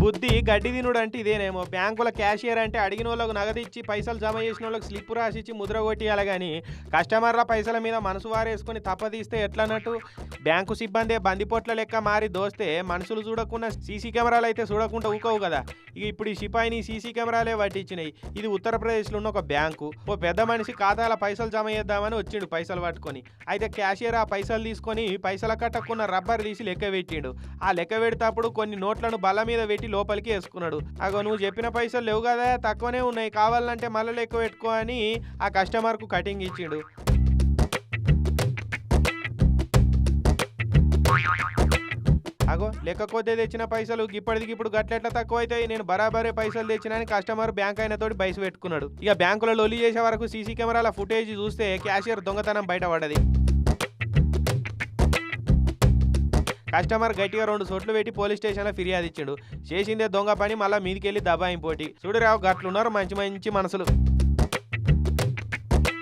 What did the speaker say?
బుద్ధి గడ్డి తినుడు అంటే ఇదేనేమో. బ్యాంకుల క్యాషియర్ అంటే అడిగిన వాళ్ళకు నగదు ఇచ్చి పైసలు జమ చేసిన వాళ్ళకి స్లిప్ రాసిచ్చి ముద్ర కొట్టియాలి కానీ కస్టమర్ల పైసల మీద మనసు వారేసుకొని తప్పదీస్తే ఎట్లన్నట్టు? బ్యాంకు సిబ్బంది బందిపోట్ల లెక్క మారి దోస్తే మనుషులు చూడకుండా సీసీ కెమెరాలు అయితే చూడకుండా ఊకవు కదా. ఇక ఇప్పుడు ఈ సిపాయిని సీసీ కెమెరాలే పట్టించినాయి. ఇది ఉత్తరప్రదేశ్లో ఉన్న ఒక బ్యాంకు. ఓ పెద్ద మనిషి ఖాతాల పైసలు జమ చేద్దామని వచ్చిండు పైసలు పట్టుకొని. అయితే క్యాషియర్ ఆ పైసలు తీసుకొని పైసల కట్టకున్న రబ్బర్ తీసి లెక్క పెట్టిండు. ఆ లెక్క పెడేటప్పుడు కొన్ని నోట్లను బల్ల మీద పెట్టి లోపలికి వేసుకున్నాడు. అగో నువ్వు చెప్పిన పైసలు లేవు కదా తక్కువనే ఉన్నాయి. కావాలంటే మళ్ళీ ఎక్కువ పెట్టుకో అని ఆ కస్టమర్కు కటింగ్ ఇచ్చిండు. అగో లెక్క తెచ్చిన పైసలు ఇప్పటికి ఇప్పుడు గట్లెట్లా తక్కువ నేను బరాబరే పైసలు తెచ్చినని కస్టమర్ బ్యాంక్ అయిన తోటి బయసు పెట్టుకున్నాడు. ఇక బ్యాంకులో లొల్లి చేసే వరకు సీసీ కెమెరాల ఫుటేజ్ చూస్తే క్యాషియర్ దొంగతనం బయటపడ్డది. కస్టమర్ గట్టిగా రెండు చోట్లు పెట్టి పోలీస్ స్టేషన్లో ఫిర్యాదు ఇచ్చిండు. చేసిందే దొంగ పని మళ్ళీ మీదికెళ్ళి దబాయింపోటి చూడురావు గట్లున్నారు మంచి మంచి మనసులు.